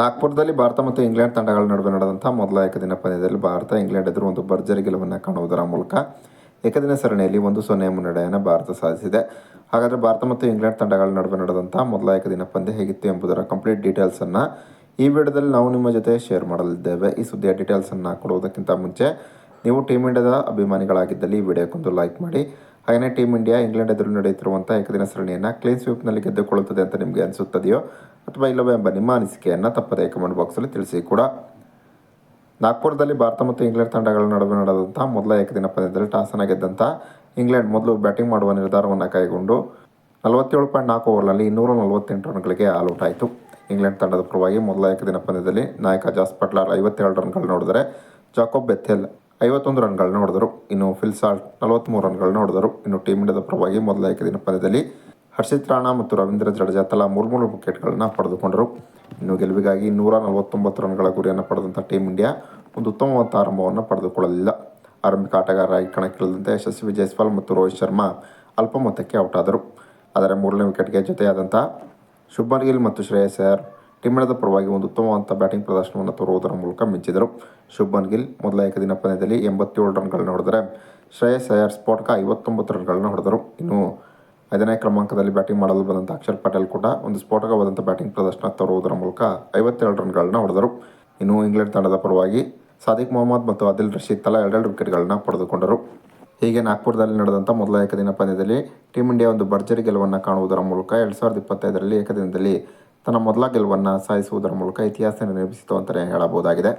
ನಾಗ್ಪುರದಲ್ಲಿ ಭಾರತ ಮತ್ತು ಇಂಗ್ಲೆಂಡ್ ತಂಡಗಳ ನಡುವೆ ನಡೆದಂಥ ಮೊದಲ ಏಕದಿನ ಪಂದ್ಯದಲ್ಲಿ ಭಾರತ, ಇಂಗ್ಲೆಂಡ್ ಎದುರು ಒಂದು ಭರ್ಜರಿ ಗೆಲುವನ್ನು ಕಾಣುವುದರ ಮೂಲಕ ಏಕದಿನ ಸರಣಿಯಲ್ಲಿ ಒಂದು ಸೊನ್ನೆ ಮುನ್ನಡೆಯನ್ನು ಭಾರತ ಸಾಧಿಸಿದೆ. ಹಾಗಾದರೆ ಭಾರತ ಮತ್ತು ಇಂಗ್ಲೆಂಡ್ ತಂಡಗಳ ನಡುವೆ ನಡೆದಂಥ ಮೊದಲ ಏಕದಿನ ಪಂದ್ಯ ಹೇಗಿತ್ತು ಎಂಬುದರ ಕಂಪ್ಲೀಟ್ ಡೀಟೇಲ್ಸನ್ನು ಈ ವಿಡಿಯೋದಲ್ಲಿ ನಾವು ನಿಮ್ಮ ಜೊತೆ ಶೇರ್ ಮಾಡಲಿದ್ದೇವೆ. ಈ ಸುದ್ದಿಯ ಡೀಟೇಲ್ಸನ್ನು ಕೊಡುವುದಕ್ಕಿಂತ ಮುಂಚೆ ನೀವು ಟೀಮ್ ಇಂಡಿಯಾದ ಅಭಿಮಾನಿಗಳಾಗಿದ್ದಲ್ಲಿ ಈ ವಿಡಿಯೋಕ್ಕೊಂದು ಲೈಕ್ ಮಾಡಿ. ಹಾಗೆಯೇ ಟೀಮ್ ಇಂಡಿಯಾ ಇಂಗ್ಲೆಂಡ್ ಎದುರು ನಡೆಯುತ್ತಿರುವಂಥ ಏಕದಿನ ಸರಣಿಯನ್ನು ಕ್ಲೀನ್ ಸ್ವೀಪ್ನಲ್ಲಿ ಗೆದ್ದುಕೊಳ್ಳುತ್ತದೆ ಅಂತ ನಿಮಗೆ ಅನಿಸುತ್ತದೆಯೋ ಅಥವಾ ಇಲ್ಲವೇ ಎಂಬ ನಿಮ್ಮ ಅನಿಸಿಕೆಯನ್ನು ತಪ್ಪದೇ ಕಮೆಂಟ್ ಬಾಕ್ಸಲ್ಲಿ ತಿಳಿಸಿ ಕೂಡ. ನಾಗ್ಪುರದಲ್ಲಿ ಭಾರತ ಮತ್ತು ಇಂಗ್ಲೆಂಡ್ ತಂಡಗಳ ನಡುವೆ ನಡೆದಂಥ ಮೊದಲ ಏಕದಿನ ಪಂದ್ಯದಲ್ಲಿ ಟಾಸನ್ನ ಗೆದ್ದಂಥ ಇಂಗ್ಲೆಂಡ್ ಮೊದಲು ಬ್ಯಾಟಿಂಗ್ ಮಾಡುವ ನಿರ್ಧಾರವನ್ನು ಕೈಗೊಂಡು ನಲವತ್ತೇಳು ಪಾಯಿಂಟ್ ನಾಲ್ಕು ಓವರ್ನಲ್ಲಿ ಇನ್ನೂರ ನಲವತ್ತೆಂಟು ರನ್ಗಳಿಗೆ ಆಲ್ಔಟ್ ಆಯಿತು. ಇಂಗ್ಲೆಂಡ್ ತಂಡದ ಪರವಾಗಿ ಮೊದಲ ಏಕದಿನ ಪಂದ್ಯದಲ್ಲಿ ನಾಯಕ ಜಾಸ್ ಪಟ್ಲಾರ್ ಐವತ್ತೇಳು ರನ್ಗಳು ನೋಡಿದರೆ ಜಾಕೋಬ್ ಬೆಥೆಲ್ ಐವತ್ತೊಂದು ರನ್ಗಳನ್ನ ಹೊಡೆದರು ಇನ್ನು ಫಿಲ್ಸಾಲ್ಟ್ ನಲವತ್ತ್ಮೂರು ರನ್ಗಳನ್ನ ಹೊಡೆದರು ಇನ್ನು ಟೀಮ್ ಇಂಡಿಯಾದ ಪರವಾಗಿ ಮೊದಲ ಏಕದಿನ ಪಂದ್ಯದಲ್ಲಿ ಹರ್ಷಿತ್ ರಾಣಾ ಮತ್ತು ರವೀಂದ್ರ ಜಡೇಜಾ ತಲಾ ಮೂರು ಮೂರು ವಿಕೆಟ್ಗಳನ್ನು ಪಡೆದುಕೊಂಡರು. ಇನ್ನು ಗೆಲುವಿಗಾಗಿ ನೂರ ನಲವತ್ತೊಂಬತ್ತು ರನ್ಗಳ ಗುರಿಯನ್ನು ಪಡೆದಂಥ ಟೀಮ್ ಇಂಡಿಯಾ ಒಂದು ಉತ್ತಮವಾದ ಆರಂಭವನ್ನು ಪಡೆದುಕೊಳ್ಳಲಿಲ್ಲ. ಆರಂಭಿಕ ಆಟಗಾರರಾಗಿ ಕಣಕ್ಕಿಳಿದಂತೆ ಯಶಸ್ವಿ ಜೈಸ್ವಾಲ್ ಮತ್ತು ರೋಹಿತ್ ಶರ್ಮಾ ಅಲ್ಪ ಮೊತ್ತಕ್ಕೆ ಔಟ್ ಆದರು ಆದರೆ ಮೂರನೇ ವಿಕೆಟ್ಗೆ ಜೊತೆಯಾದಂಥ ಶುಭ್ಮನ್ ಗಿಲ್ ಮತ್ತು ಶ್ರೇಯಸ್ ಅಯ್ಯರ್ ಟೀಮ್ ಇಂಡಿಯಾದ ಪರವಾಗಿ ಒಂದು ಉತ್ತಮವಾದ ಬ್ಯಾಟಿಂಗ್ ಪ್ರದರ್ಶನವನ್ನು ತೋರುವುದರ ಮೂಲಕ ಮಿಂಚಿದರು. ಶುಭನ್ ಗಿಲ್ ಮೊದಲ ಏಕದಿನ ಪಂದ್ಯದಲ್ಲಿ ಎಂಬತ್ತೇಳು ರನ್ಗಳನ್ನು ಹೊಡೆದರೆ ಶ್ರೇಯಸ್ ಅಯ್ಯರ್ ಸ್ಫೋಟಕ ಐವತ್ತೊಂಬತ್ತು ರನ್ಗಳನ್ನು ಹೊಡೆದರು. ಇನ್ನು ಐದನೇ ಕ್ರಮಾಂಕದಲ್ಲಿ ಬ್ಯಾಟಿಂಗ್ ಮಾಡಲು ಬಂದಂಥ ಅಕ್ಷರ್ ಪಟೇಲ್ ಕೂಡ ಒಂದು ಸ್ಫೋಟಕವಾದಂಥ ಬ್ಯಾಟಿಂಗ್ ಪ್ರದರ್ಶನ ತೋರುವುದರ ಮೂಲಕ ಐವತ್ತೆರಡು ರನ್ಗಳನ್ನು ಹೊಡೆದರು. ಇನ್ನು ಇಂಗ್ಲೆಂಡ್ ತಂಡದ ಪರವಾಗಿ ಸಾದಿಕ್ ಮೊಹಮ್ಮದ್ ಮತ್ತು ಅದಿಲ್ ರಶೀದ್ ತಲಾ ಎರಡೆರಡು ವಿಕೆಟ್ಗಳನ್ನು ಪಡೆದುಕೊಂಡರು. ಹೀಗೆ ನಾಗ್ಪುರದಲ್ಲಿ ನಡೆದಂಥ ಮೊದಲ ಏಕದಿನ ಪಂದ್ಯದಲ್ಲಿ ಟೀಮ್ ಇಂಡಿಯಾ ಒಂದು ಭರ್ಜರಿ ಗೆಲುವನ್ನು ಕಾಣುವುದರ ಮೂಲಕ ಎರಡು ಸಾವಿರದ ಇಪ್ಪತ್ತೈದರಲ್ಲಿ ಏಕದಿನದಲ್ಲಿ ತನ್ನ ಮೊದಲ ಗೆಲುವನ್ನು ಸಾಧಿಸುವುದರ ಮೂಲಕ ಇತಿಹಾಸ ನಿರ್ಮಿಸಿತು ಅಂತಲೇ ಹೇಳಬಹುದಾಗಿದೆ.